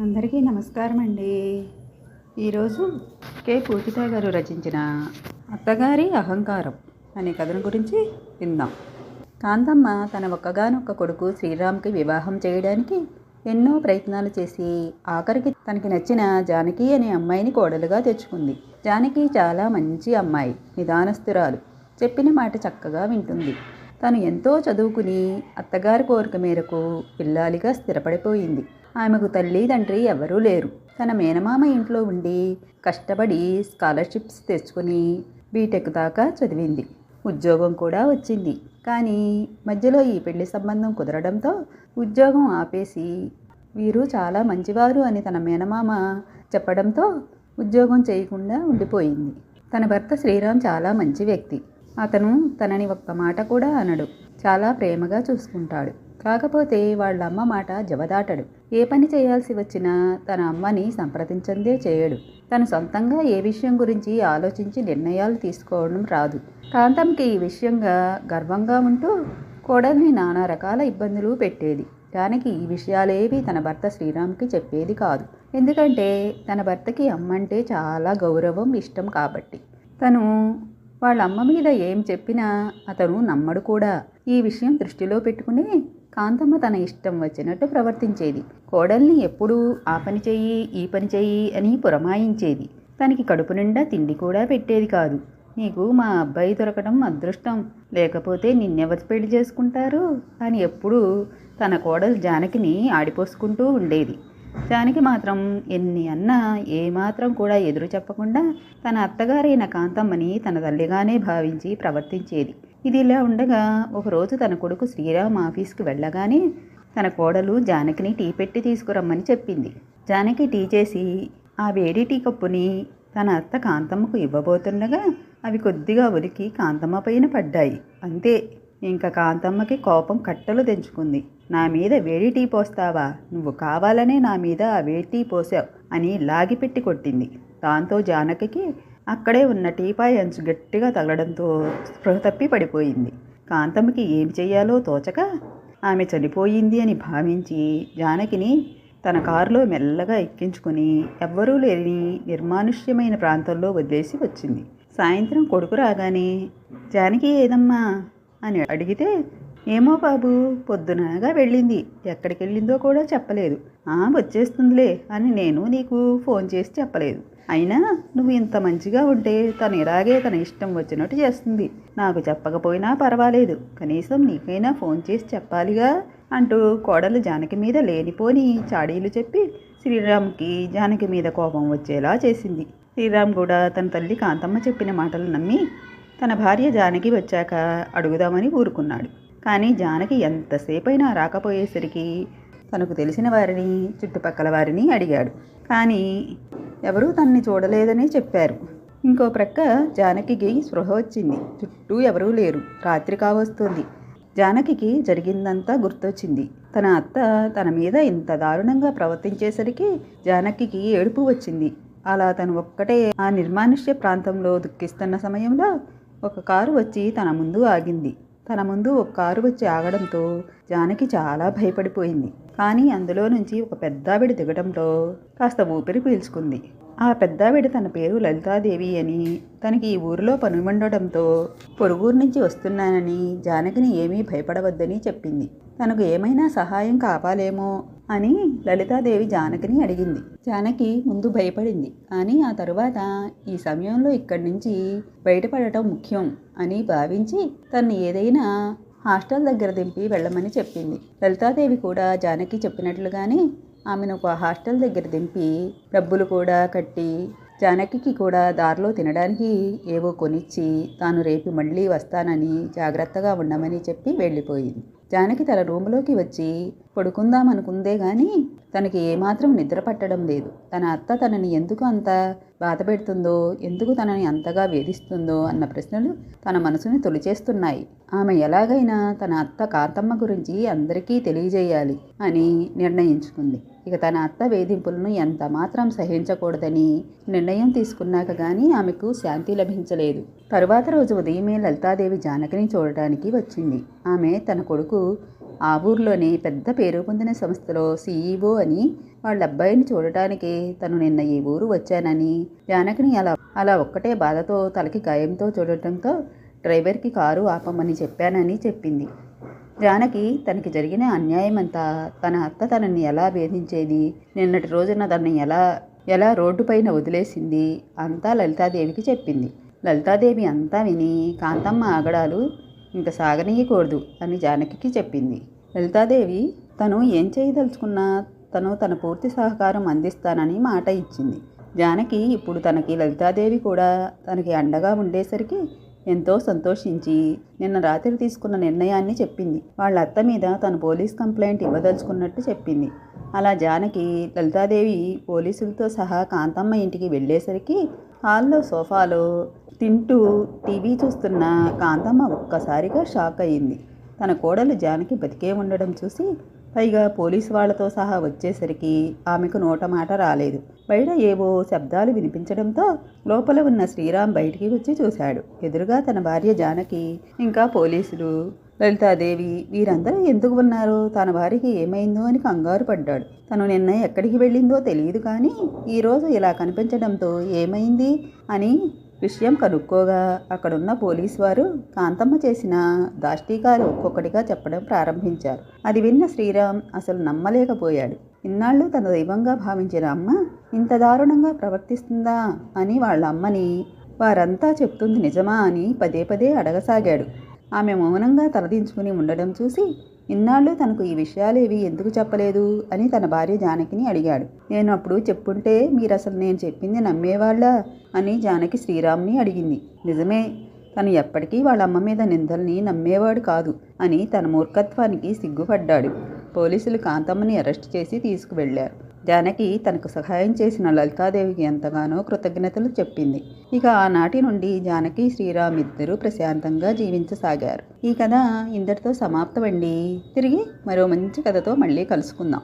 అందరికీ నమస్కారం అండి ఈరోజు కే. పూజిత గారు రచించిన అత్తగారి అహంకారం అనే కథను గురించి విందాం. కాంతమ్మ తన ఒక్కగానొక్క కొడుకు శ్రీరామ్కి వివాహం చేయడానికి ఎన్నో ప్రయత్నాలు చేసి ఆఖరికి తనకి నచ్చిన జానకి అనే అమ్మాయిని కోడలుగా తెచ్చుకుంది. జానకి చాలా మంచి అమ్మాయి నిదానస్తురాలు చెప్పిన మాట చక్కగా వింటుంది. తను ఎంతో చదువుకుని అత్తగారి కోరిక మేరకు పిల్లాలిగా స్థిరపడిపోయింది. ఆమెకు తల్లి తండ్రి ఎవరూ లేరు. తన మేనమామ ఇంట్లో ఉండి కష్టపడి స్కాలర్షిప్స్ తెచ్చుకుని బీటెక్ దాకా చదివింది. ఉద్యోగం కూడా వచ్చింది. కానీ మధ్యలో ఈ పెళ్ళి సంబంధం కుదరడంతో ఉద్యోగం ఆపేసి వీరు చాలా మంచివారు అని తన మేనమామ చెప్పడంతో ఉద్యోగం చేయకుండా ఉండిపోయింది. తన భర్త శ్రీరామ్ చాలా మంచి వ్యక్తి. అతను తనని ఒక్క మాట కూడా అనడు. చాలా ప్రేమగా చూసుకుంటాడు. కాకపోతే వాళ్ళ అమ్మ మాట జవదాటడు. ఏ పని చేయాల్సి వచ్చినా తన అమ్మని సంప్రదించందే చేయడు. తను సొంతంగా ఏ విషయం గురించి ఆలోచించి నిర్ణయాలు తీసుకోవడం రాదు. కాంతంకి ఈ విషయంగా గర్వంగా ఉంటూ కోడల్ని నానా రకాల ఇబ్బందులు పెట్టేది. దానికి ఈ విషయాలేవి తన భర్త శ్రీరామ్కి చెప్పేది కాదు. ఎందుకంటే తన భర్తకి అమ్మంటే చాలా గౌరవం ఇష్టం కాబట్టి. తను వాళ్ళ అమ్మ మీద ఏం చెప్పినా అతను నమ్మడు కూడా. ఈ విషయం దృష్టిలో పెట్టుకుని కాంతమ్మ తన ఇష్టం వచ్చినట్టు ప్రవర్తించేది. కోడల్ని ఎప్పుడూ ఆ పని చెయ్యి ఈ పని చెయ్యి అని పురమాయించేది. తనకి కడుపు నిండా తిండి కూడా పెట్టేది కాదు. నీకు మా అబ్బాయి దొరకడం అదృష్టం. లేకపోతే నిన్నెవరు పెళ్ళి చేసుకుంటారు? అని ఎప్పుడూ తన కోడలు జానకిని ఆడిపోసుకుంటూ ఉండేది. జానకి మాత్రం ఎన్ని అన్నా ఏమాత్రం కూడా ఎదురు చెప్పకుండా తన అత్తగారైన కాంతమ్మని తన తల్లిగానే భావించి ప్రవర్తించేది. ఇది ఇలా ఉండగా ఒకరోజు తన కొడుకు శ్రీరామ్ ఆఫీస్కి వెళ్ళగానే తన కోడలు జానకిని టీ పెట్టి తీసుకురమ్మని చెప్పింది. జానకి టీ చేసి ఆ వేడి టీ కప్పుని తన అత్త కాంతమ్మకు ఇవ్వబోతుండగా అవి కొద్దిగా ఉరికి కాంతమ్మ పైన పడ్డాయి. అంతే ఇంకా కాంతమ్మకి కోపం కట్టలు తెంచుకుంది. నా మీద వేడి టీ పోస్తావా? నువ్వు కావాలనే నా మీద ఆ వేడి టీ పోసావు అని లాగిపెట్టి కొట్టింది. దాంతో జానకికి అక్కడే ఉన్న టీపాయ్ అంచు గట్టిగా తగలడంతో స్పృహ తప్పి పడిపోయింది. కాంతమ్మకి ఏం చెయ్యాలో తోచక ఆమె చనిపోయింది అని భావించి జానకిని తన కారులో మెల్లగా ఎక్కించుకుని ఎవ్వరూ లేని నిర్మానుష్యమైన ప్రాంతంలో వదిలేసి వచ్చింది. సాయంత్రం కొడుకు రాగానే జానకి ఏదమ్మా? అని అడిగితే ఏమో బాబు పొద్దునగా వెళ్ళింది. ఎక్కడికి వెళ్ళిందో కూడా చెప్పలేదు. ఆ వచ్చేస్తుందిలే అని నేను నీకు ఫోన్ చేసి చెప్పలేదు. అయినా నువ్వు ఇంత మంచిగా ఉంటే తను ఇలాగే తన ఇష్టం వచ్చినట్టు చేస్తుంది. నాకు చెప్పకపోయినా పర్వాలేదు. కనీసం నీకైనా ఫోన్ చేసి చెప్పాలిగా అంటూ కోడలు జానకి మీద లేనిపోని చాడీలు చెప్పి శ్రీరామ్కి జానకి మీద కోపం వచ్చేలా చేసింది. శ్రీరామ్ కూడా తన తల్లి కాంతమ్మ చెప్పిన మాటలు నమ్మి తన భార్య జానకి వచ్చాక అడుగుదామని ఊరుకున్నాడు. కానీ జానకి ఎంతసేపైనా రాకపోయేసరికి తనకు తెలిసిన వారిని చుట్టుపక్కల వారిని అడిగాడు. కానీ ఎవరూ తనని చూడలేదని చెప్పారు. ఇంకో ప్రక్క జానకికి స్పృహ వచ్చింది. చుట్టూ ఎవరూ లేరు. రాత్రి కావస్తుంది. జానకికి జరిగిందంతా గుర్తొచ్చింది. తన అత్త తన మీద ఇంత దారుణంగా ప్రవర్తించేసరికి జానకికి ఏడుపు వచ్చింది. అలా తను ఒక్కటే ఆ నిర్మానుష్య ప్రాంతంలో దుఃఖిస్తున్న సమయంలో ఒక కారు వచ్చి తన ముందు ఆగింది. తన ముందు ఒక కారు వచ్చి ఆగడంతో జానకి చాలా భయపడిపోయింది. కానీ అందులో నుంచి ఒక పెద్దావిడ దిగడంతో కాస్త ఊపిరి పీల్చుకుంది. ఆ పెద్దావిడ తన పేరు లలితాదేవి అని తనకి ఈ ఊరిలో పనుమండడంతో పొరుగురు నుంచి వస్తున్నానని జానకిని ఏమీ భయపడవద్దని చెప్పింది. తనకు ఏమైనా సహాయం కావాలేమో అని లలితాదేవి జానకిని అడిగింది. జానకి ముందు భయపడింది. కానీ ఆ తరువాత ఈ సమయంలో ఇక్కడి నుంచి బయటపడటం ముఖ్యం అని భావించి తను ఏదైనా హాస్టల్ దగ్గర దింపి వెళ్ళమని చెప్పింది. లలితాదేవి కూడా జానకి చెప్పినట్లుగానే ఆమెను ఒక హాస్టల్ దగ్గర దింపి డబ్బులు కూడా కట్టి జానకికి కూడా దారిలో తినడానికి ఏవో కొనిచ్చి తాను రేపు మళ్ళీ వస్తానని జాగ్రత్తగా ఉండమని చెప్పి వెళ్ళిపోయింది. జానకి తన రూములోకి వచ్చి పడుకుందామనుకుందే గాని తనకి ఏమాత్రం నిద్ర పట్టడం లేదు. తన అత్త తనని ఎందుకు అంత బాధ పెడుతుందో ఎందుకు తనని అంతగా వేధిస్తుందో అన్న ప్రశ్నలు తన మనసుని తొలిచేస్తున్నాయి. ఆమె ఎలాగైనా తన అత్త కాంతమ్మ గురించి అందరికీ తెలియజేయాలి అని నిర్ణయించుకుంది. ఇక తన అత్త వేధింపులను ఎంత మాత్రం సహించకూడదని నిర్ణయం తీసుకున్నాక కానీ ఆమెకు శాంతి లభించలేదు. తరువాత రోజు ఉదయమే లలితాదేవి జానకిని చూడటానికి వచ్చింది. ఆమె తన కొడుకు ఆ ఊర్లోని పెద్ద పేరు పొందిన సంస్థలో సీఈఓ అని వాళ్ళ అబ్బాయిని చూడటానికి తను నిన్న ఈ ఊరు వచ్చానని జానకిని అలా అలా ఒక్కటే బాధతో తలకి గాయంతో చూడటంతో డ్రైవర్కి కారు ఆపమని చెప్పానని చెప్పింది. జానకి తనకి జరిగిన అన్యాయం అంతా తన అత్త తనని ఎలా వేధించేది నిన్నటి రోజున తనని ఎలా ఎలా రోడ్డుపైన వదిలేసింది అంతా లలితాదేవికి చెప్పింది. లలితాదేవి అంతా విని కాంతమ్మ ఆగడాలు ఇంక సాగనీయకూడదు అని జానకికి చెప్పింది. లలితాదేవి తను ఏం చేయదలుచుకున్నా తను తన పూర్తి సహకారం అందిస్తానని మాట ఇచ్చింది. జానకి ఇప్పుడు తనకి లలితాదేవి కూడా తనకి అండగా ఉండేసరికి ఎంతో సంతోషించి నిన్న రాత్రి తీసుకున్న నిర్ణయాన్ని చెప్పింది. వాళ్ళ అత్త మీద తను పోలీస్ కంప్లైంట్ ఇవ్వదలుచుకున్నట్టు చెప్పింది. అలా జానకి లలితాదేవి పోలీసులతో సహా కాంతమ్మ ఇంటికి వెళ్ళేసరికి హాల్లో సోఫాలో తింటూ టీవీ చూస్తున్న కాంతమ్మ ఒక్కసారిగా షాక్ అయ్యింది. తన కోడలు జానకి బతికే ఉండడం చూసి పైగా పోలీసు వాళ్ళతో సహా వచ్చేసరికి ఆమెకు నోట మాట రాలేదు. బయట ఏవో శబ్దాలు వినిపించడంతో లోపల ఉన్న శ్రీరామ్ బయటికి వచ్చి చూశాడు. ఎదురుగా తన భార్య జానకి ఇంకా పోలీసులు లలితాదేవి వీరందరూ ఎందుకు ఉన్నారు? తన భార్యకి ఏమైందో అని కంగారు పడ్డాడు. తను నిన్న ఎక్కడికి వెళ్ళిందో తెలియదు కానీ ఈరోజు ఇలా కనిపించడంతో ఏమైంది అని విషయం కనుక్కోగా. అక్కడున్న పోలీసు వారు కాంతమ్మ చేసిన దాష్టీకాలు ఒక్కొక్కటిగా చెప్పడం ప్రారంభించారు. అది విన్న శ్రీరామ్ అసలు నమ్మలేకపోయాడు. ఇన్నాళ్ళు తన దైవంగా భావించిన అమ్మ ఇంత దారుణంగా ప్రవర్తిస్తుందా అని వాళ్ళ అమ్మని వారంతా చెప్తుంది నిజమా అని పదే పదే అడగసాగాడు. ఆమె మౌనంగా తలదించుకుని ఉండడం చూసి ఇన్నాళ్ళు తనకు ఈ విషయాలేవి ఎందుకు చెప్పలేదు అని తన భార్య జానకిని అడిగాడు. నేను అప్పుడు చెప్పుంటే మీరు అసలు నేను చెప్పింది నమ్మేవాళ్ళ అని జానకి శ్రీరామ్ని అడిగింది. నిజమే తను ఎప్పటికీ వాళ్ళ అమ్మ మీద నిందల్ని నమ్మేవాడు కాదు అని తన మూర్ఖత్వానికి సిగ్గుపడ్డాడు. పోలీసులు కాంతమ్మని అరెస్ట్ చేసి తీసుకువెళ్ళారు జానకి తనకు సహాయం చేసిన లలితాదేవికి ఎంతగానో కృతజ్ఞతలు చెప్పింది. ఇక ఆనాటి నుండి జానకి శ్రీరామ్ ఇద్దరూ ప్రశాంతంగా జీవించసాగారు. ఈ కథ ఇంతటితో సమాప్తమండి. తిరిగి మరో మంచి కథతో మళ్ళీ కలుసుకుందాం.